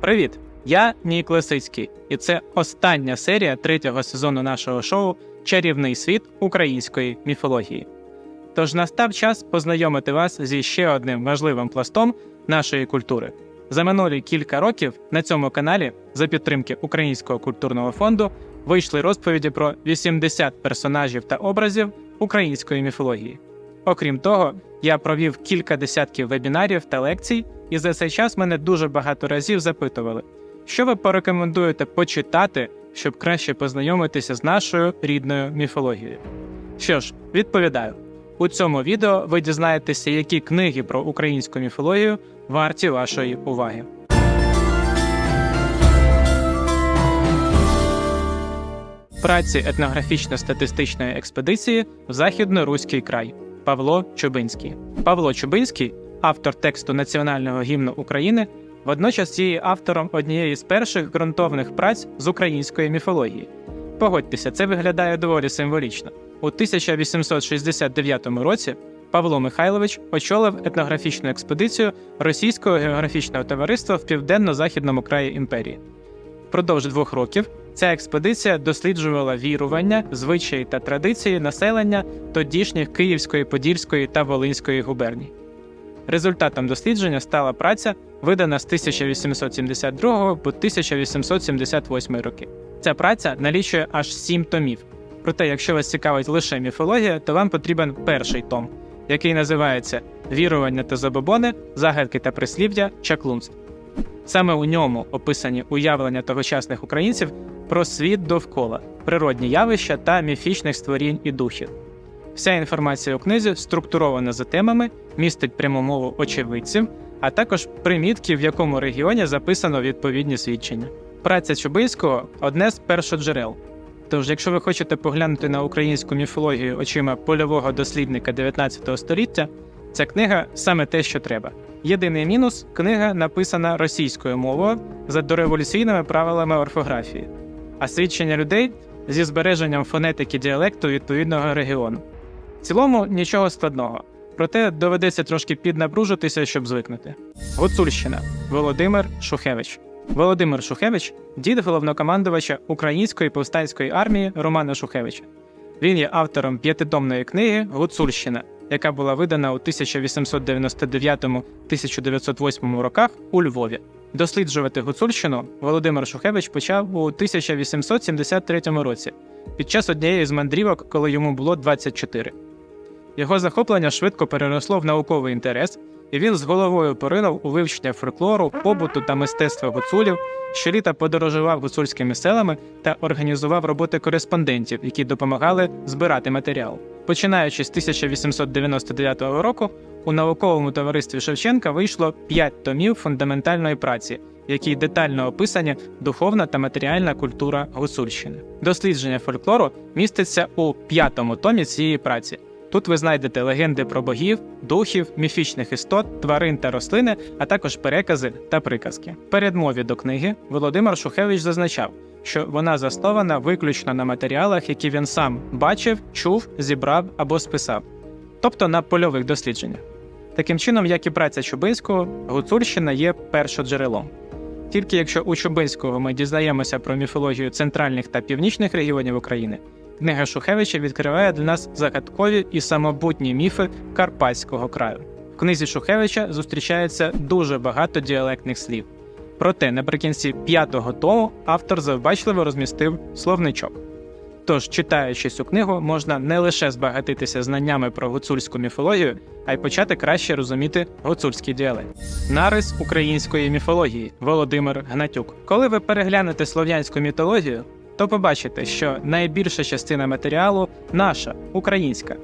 Привіт! Я Нік Лисицький, і це остання серія третього сезону нашого шоу Чарівний світ української міфології. Тож настав час познайомити вас зі ще одним важливим пластом нашої культури. За минулі кілька років на цьому каналі за підтримки Українського культурного фонду вийшли розповіді про 80 персонажів та образів української міфології. Окрім того, я провів кілька десятків вебінарів та лекцій, і за цей час мене дуже багато разів запитували, що ви порекомендуєте почитати, щоб краще познайомитися з нашою рідною міфологією. Що ж, відповідаю. У цьому відео ви дізнаєтеся, які книги про українську міфологію варті вашої уваги. Праці етнографічно-статистичної експедиції в Західно-Руський край Павло Чубинський. Павло Чубинський, автор тексту національного гімну України, водночас є автором однієї з перших ґрунтовних праць з української міфології. Погодьтеся, це виглядає доволі символічно. У 1869 році Павло Михайлович очолив етнографічну експедицію Російського географічного товариства в південно-західному краї імперії. Впродовж двох років ця експедиція досліджувала вірування, звичаї та традиції населення тодішніх Київської, Подільської та Волинської губерній. Результатом дослідження стала праця, видана з 1872 по 1878 роки. Ця праця налічує аж сім томів. Проте, якщо вас цікавить лише міфологія, то вам потрібен перший том, який називається Вірування та забобони, загадки та прислів'я, чаклунств. Саме у ньому описані уявлення тогочасних українців про світ довкола, природні явища та міфічних створінь і духів. Вся інформація у книзі структурована за темами, містить пряму мову очевидців, а також примітки, в якому регіоні записано відповідні свідчення. Праця Чубинського одне з першоджерел. Тож, якщо ви хочете поглянути на українську міфологію очима польового дослідника 19 століття, ця книга саме те, що треба. Єдиний мінус книга написана російською мовою за дореволюційними правилами орфографії, а свідчення людей зі збереженням фонетики діалекту відповідного регіону. В цілому нічого складного, проте доведеться трошки піднапружитися, щоб звикнути. Гуцульщина Володимир Шухевич. Володимир Шухевич дід головнокомандувача Української повстанської армії Романа Шухевича. Він є автором п'ятитомної книги Гуцульщина, яка була видана у 1899-1908 роках у Львові. Досліджувати Гуцульщину Володимир Шухевич почав у 1873 році під час однієї з мандрівок, коли йому було 24. Його захоплення швидко переросло в науковий інтерес, і він з головою поринув у вивчення фольклору, побуту та мистецтва гуцулів, щоліта подорожував гуцульськими селами та організував роботи кореспондентів, які допомагали збирати матеріал. Починаючи з 1899 року, у науковому товаристві Шевченка вийшло 5 томів фундаментальної праці, в якій детально описані духовна та матеріальна культура Гуцульщини. Дослідження фольклору міститься у п'ятому томі цієї праці. Тут ви знайдете легенди про богів, духів, міфічних істот, тварин та рослини, а також перекази та приказки. В передмові до книги Володимир Шухевич зазначав, що вона заснована виключно на матеріалах, які він сам бачив, чув, зібрав або списав, тобто на польових дослідженнях. Таким чином, як і праця Чубинського, Гуцульщина є першоджерелом. Тільки якщо у Чубинського ми дізнаємося про міфологію центральних та північних регіонів України, книга Шухевича відкриває для нас загадкові і самобутні міфи Карпатського краю. В книзі Шухевича зустрічається дуже багато діалектних слів. Проте наприкінці п'ятого тому автор завбачливо розмістив словничок. Тож, читаючи цю книгу, можна не лише збагатитися знаннями про гуцульську міфологію, а й почати краще розуміти гуцульський діалект. Нарис української міфології Володимир Гнатюк. Коли ви переглянете слов'янську мітологію, то побачите, що найбільша частина матеріалу наша, українська.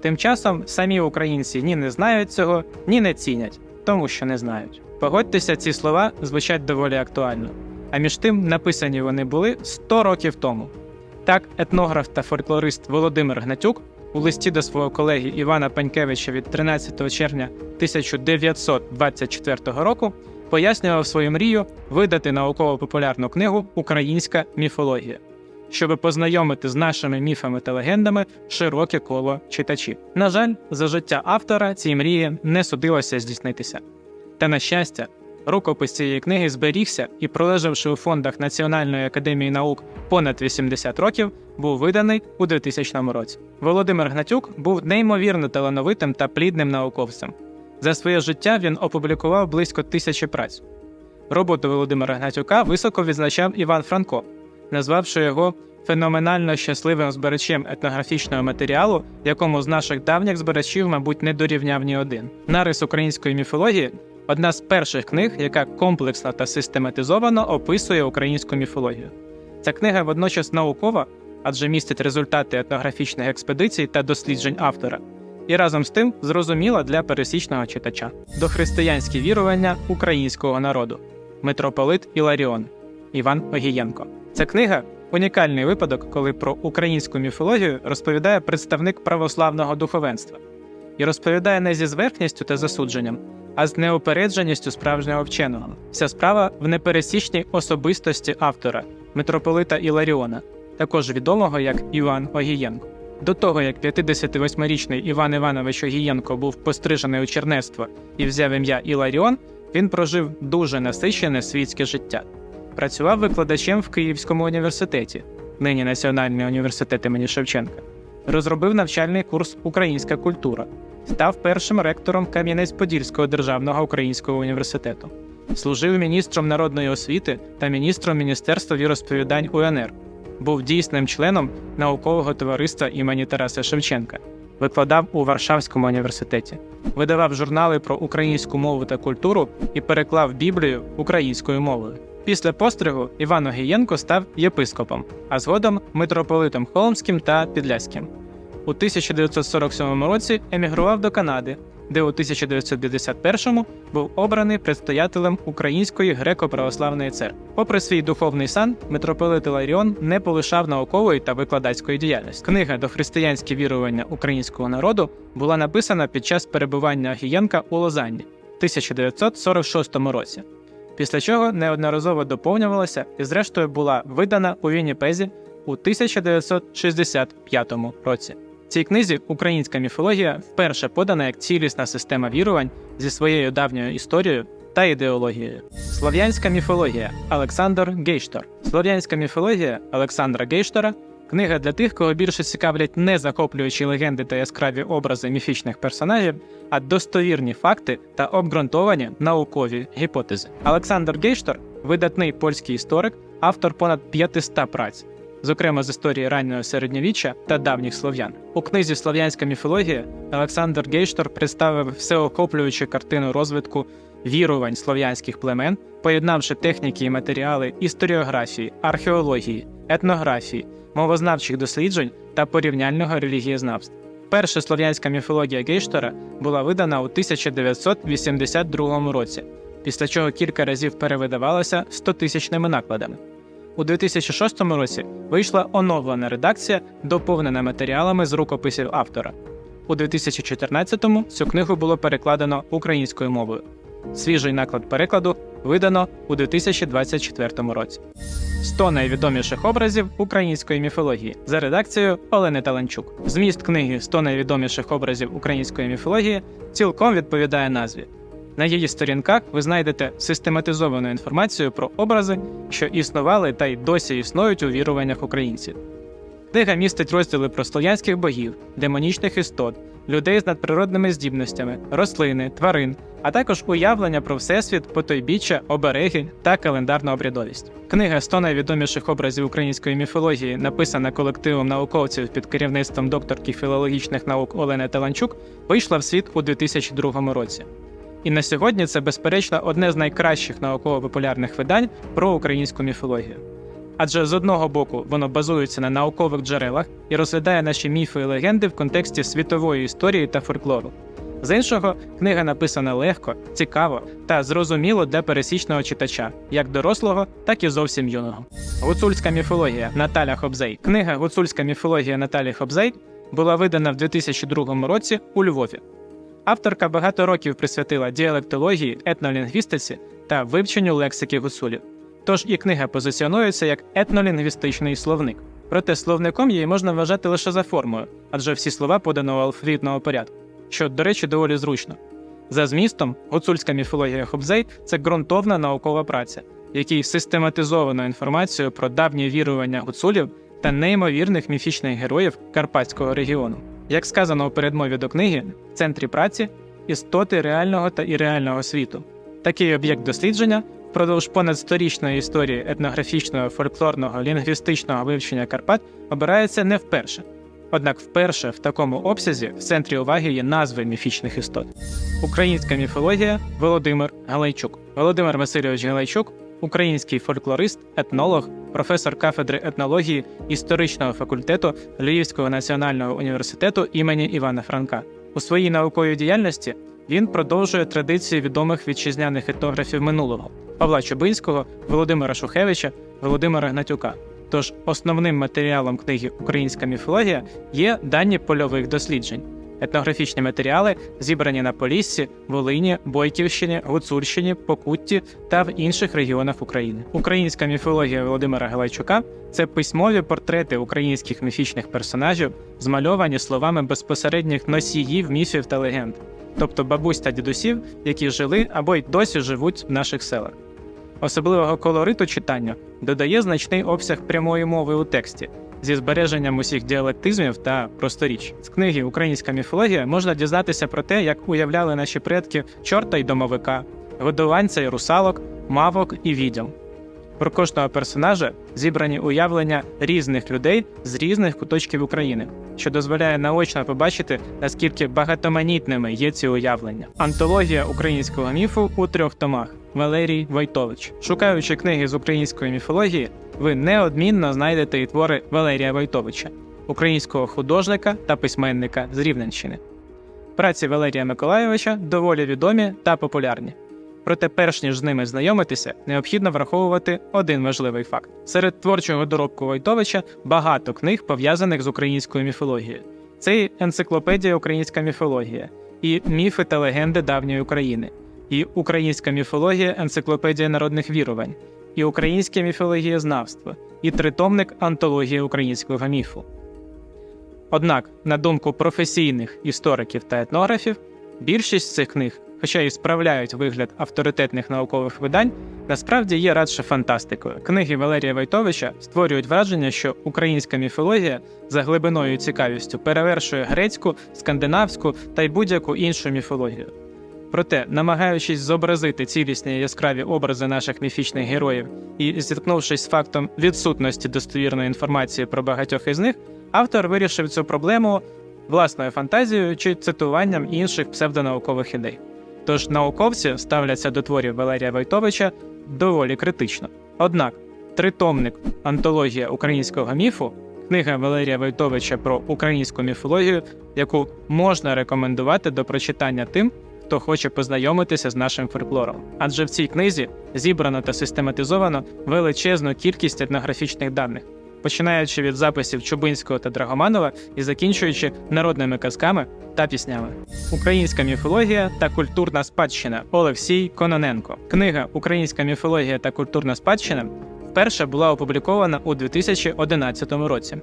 Тим часом самі українці ні не знають цього, ні не цінять, тому що не знають. Погодьтеся, ці слова звучать доволі актуально. А між тим написані вони були 100 років тому. Так, етнограф та фольклорист Володимир Гнатюк у листі до свого колеги Івана Панькевича від 13 червня 1924 року пояснював свою мрію видати науково-популярну книгу Українська міфологія, щоб познайомити з нашими міфами та легендами широке коло читачів. На жаль, за життя автора цій мрії не судилося здійснитися. Та на щастя, Рукопис цієї книги зберігся і, пролежавши у фондах Національної академії наук понад 80 років, був виданий у 2000 році. Володимир Гнатюк був неймовірно талановитим та плідним науковцем. За своє життя він опублікував близько тисячі праць. Роботу Володимира Гнатюка високо відзначав Іван Франко, назвавши його феноменально щасливим збирачем етнографічного матеріалу, якому з наших давніх збирачів, мабуть, не дорівняв ні один. Нарис української міфології одна з перших книг, яка комплексно та систематизовано описує українську міфологію. Ця книга водночас наукова, адже містить результати етнографічних експедицій та досліджень автора, і разом з тим зрозуміла для пересічного читача. Дохристиянські вірування українського народу. Митрополит Іларіон Іван Огієнко. Ця книга унікальний випадок, коли про українську міфологію розповідає представник православного духовенства і розповідає не зі зверхністю та засудженням, а з неупередженістю справжнього вченого. Вся справа в непересічній особистості автора, митрополита Іларіона, також відомого як Іван Огієнко. До того, як 58-річний Іван Іванович Огієнко був пострижений у чернецтво і взяв ім'я Іларіон, він прожив дуже насичене світське життя. Працював викладачем в Київському університеті, нині Національний університет імені Шевченка. Розробив навчальний курс Українська культура, став першим ректором Кам'янець-Подільського державного українського університету, служив міністром народної освіти та міністром Міністерства віросповідань УНР, був дійсним членом наукового товариства імені Тараса Шевченка, викладав у Варшавському університеті, видавав журнали про українську мову та культуру і переклав Біблію українською мовою. Після постригу Іван Огієнко став єпископом, а згодом митрополитом Холмським та Підляським. У 1947 році емігрував до Канади, де у 1951-му був обраний предстоятелем Української греко-православної церкви. Попри свій духовний сан, митрополит Іларіон не полишав наукової та викладацької діяльності. Книга «Дохристиянські вірування українського народу була написана під час перебування Огієнка у Лозанні в 1946 році. Після чого неодноразово доповнювалася і, зрештою, була видана у Вінніпезі у 1965 році. Цій книзі українська міфологія вперше подана як цілісна система вірувань зі своєю давньою історією та ідеологією. Слов'янська міфологія Олександр Гейштор. Слов'янська міфологія Олександра Гейштора книга для тих, кого більше цікавлять не захоплюючі легенди та яскраві образи міфічних персонажів, а достовірні факти та обґрунтовані наукові гіпотези. Олександр Гейштор видатний польський історик, автор понад 500 праць зокрема з історії раннього середньовіччя та давніх слов'ян. У книзі Слов'янська міфологія Олександр Гейштор представив всеохоплюючу картину розвитку вірувань слов'янських племен, поєднавши техніки і матеріали історіографії, археології, етнографії, мовознавчих досліджень та порівняльного релігієзнавства. Перша слов'янська міфологія Гейштора була видана у 1982 році, після чого кілька разів перевидавалася 100-тисячними накладами. У 2006 році вийшла оновлена редакція, доповнена матеріалами з рукописів автора. У 2014-му цю книгу було перекладено українською мовою. Свіжий наклад перекладу видано у 2024 році. 100 найвідоміших образів української міфології за редакцією Олени Таланчук. Зміст книги «100 найвідоміших образів української міфології цілком відповідає назві. На її сторінках ви знайдете систематизовану інформацію про образи, що існували та й досі існують у віруваннях українців. Книга містить розділи про слов'янських богів, демонічних істот, людей з надприродними здібностями, рослини, тварин, а також уявлення про всесвіт, потойбіччя, обереги та календарну обрядовість. Книга «100 найвідоміших образів української міфології, написана колективом науковців під керівництвом докторки філологічних наук Олени Таланчук, вийшла в світ у 2002 році. І на сьогодні це, безперечно, одне з найкращих науково-популярних видань про українську міфологію. Адже з одного боку воно базується на наукових джерелах і розглядає наші міфи і легенди в контексті світової історії та фольклору. З іншого, книга написана легко, цікаво та зрозуміло для пересічного читача, як дорослого, так і зовсім юного. Гуцульська міфологія Наталя Хобзей. Книга Гуцульська міфологія Наталі Хобзей була видана в 2002 році у Львові. Авторка багато років присвятила діалектології, етнолінгвістиці та вивченню лексики гуцулів. Тож і книга позиціонується як етнолінгвістичний словник. Проте словником її можна вважати лише за формою, адже всі слова подано у алфавітного порядку, що, до речі, доволі зручно. За змістом, гуцульська міфологія Хобзей це ґрунтовна наукова праця, в якій систематизовано інформацію про давні вірування гуцулів та неймовірних міфічних героїв Карпатського регіону. Як сказано у передмові до книги, в центрі праці істоти реального та ірреального світу. Такий об'єкт дослідження впродовж понад сторічної історії етнографічного, фольклорного, лінгвістичного вивчення Карпат обирається не вперше. Однак вперше в такому обсязі в центрі уваги є назви міфічних істот. Українська міфологія Володимир Галайчук. Володимир Васильович Галайчук український фольклорист, етнолог, професор кафедри етнології історичного факультету Львівського національного університету імені Івана Франка. У своїй науковій діяльності він продовжує традиції відомих вітчизняних етнографів минулого Павла Чубинського, Володимира Шухевича, Володимира Гнатюка. Тож основним матеріалом книги Українська міфологія є дані польових досліджень. Етнографічні матеріали зібрані на Поліссі, Волині, Бойківщині, Гуцульщині, Покутті та в інших регіонах України. Українська міфологія Володимира Галайчука це письмові портрети українських міфічних персонажів, змальовані словами безпосередніх носіїв міфів та легенд, тобто бабусь та дідусів, які жили або й досі живуть в наших селах. Особливого колориту читання додає значний обсяг прямої мови у тексті зі збереженням усіх діалектизмів та просторіч. З книги Українська міфологія можна дізнатися про те, як уявляли наші предки чорта й домовика, годованця й русалок, мавок і відьом. Про кожного персонажа зібрані уявлення різних людей з різних куточків України, що дозволяє наочно побачити, наскільки багатоманітними є ці уявлення. Антологія українського міфу у трьох томах Валерій Войтович. Шукаючи книги з української міфології, ви неодмінно знайдете і твори Валерія Войтовича, українського художника та письменника з Рівненщини. Праці Валерія Миколайовича доволі відомі та популярні. Проте, перш ніж з ними знайомитися, необхідно враховувати один важливий факт: серед творчого доробку Войтовича багато книг пов'язаних з українською міфологією. Це і енциклопедія Українська міфологія, і міфи та легенди давньої України, і українська міфологія енциклопедія народних вірувань, і українське міфологієзнавство, і тритомник антологія українського міфу. Однак, на думку професійних істориків та етнографів, більшість цих книг, хоча і справляють вигляд авторитетних наукових видань, насправді є радше фантастикою. Книги Валерія Войтовича створюють враження, що українська міфологія за глибиною і цікавістю перевершує грецьку, скандинавську та й будь-яку іншу міфологію. Проте, намагаючись зобразити цілісні яскраві образи наших міфічних героїв і зіткнувшись з фактом відсутності достовірної інформації про багатьох із них, автор вирішив цю проблему власною фантазією чи цитуванням інших псевдонаукових ідей. Тож науковці ставляться до творів Валерія Войтовича доволі критично. Однак, тритомник Антологія українського міфу, книга Валерія Войтовича про українську міфологію, яку можна рекомендувати до прочитання тим, хто хоче познайомитися з нашим фольклором. Адже в цій книзі зібрано та систематизовано величезну кількість етнографічних даних, починаючи від записів Чубинського та Драгоманова і закінчуючи народними казками та піснями. Українська міфологія та культурна спадщина Олексій Кононенко. Книга Українська міфологія та культурна спадщина вперше була опублікована у 2011 році.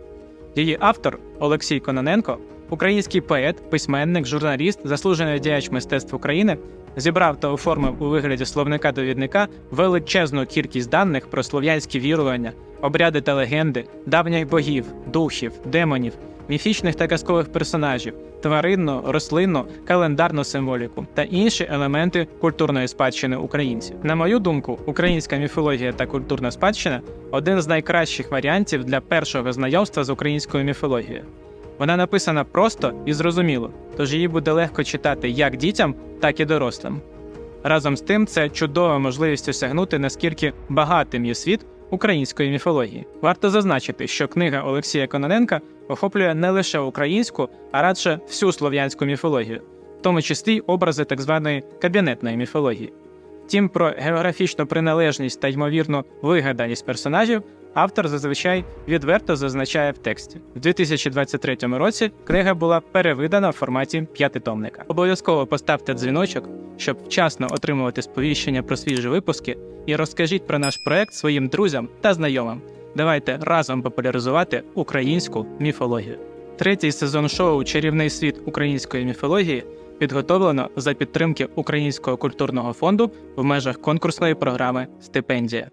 Її автор Олексій Кононенко, український поет, письменник, журналіст, заслужений діяч мистецтв України, зібрав та оформив у вигляді словника-довідника величезну кількість даних про слов'янські вірування, обряди та легенди, давніх богів, духів, демонів, міфічних та казкових персонажів, тваринну, рослинну, календарну символіку та інші елементи культурної спадщини українців. На мою думку, українська міфологія та культурна спадщина один з найкращих варіантів для першого знайомства з українською міфологією. Вона написана просто і зрозуміло, тож її буде легко читати як дітям, так і дорослим. Разом з тим, це чудова можливість осягнути, наскільки багатим є світ української міфології. Варто зазначити, що книга Олексія Кононенка охоплює не лише українську, а радше всю слов'янську міфологію, в тому числі образи так званої кабінетної міфології. Втім, про географічну приналежність та ймовірну вигаданість персонажів автор зазвичай відверто зазначає в тексті. В 2023 році книга була перевидана в форматі п'ятитомника. Обов'язково поставте дзвіночок, щоб вчасно отримувати сповіщення про свіжі випуски, і розкажіть про наш проект своїм друзям та знайомим. Давайте разом популяризувати українську міфологію. Третій сезон шоу Чарівний світ української міфології підготовлено за підтримки Українського культурного фонду в межах конкурсної програми Стипендія.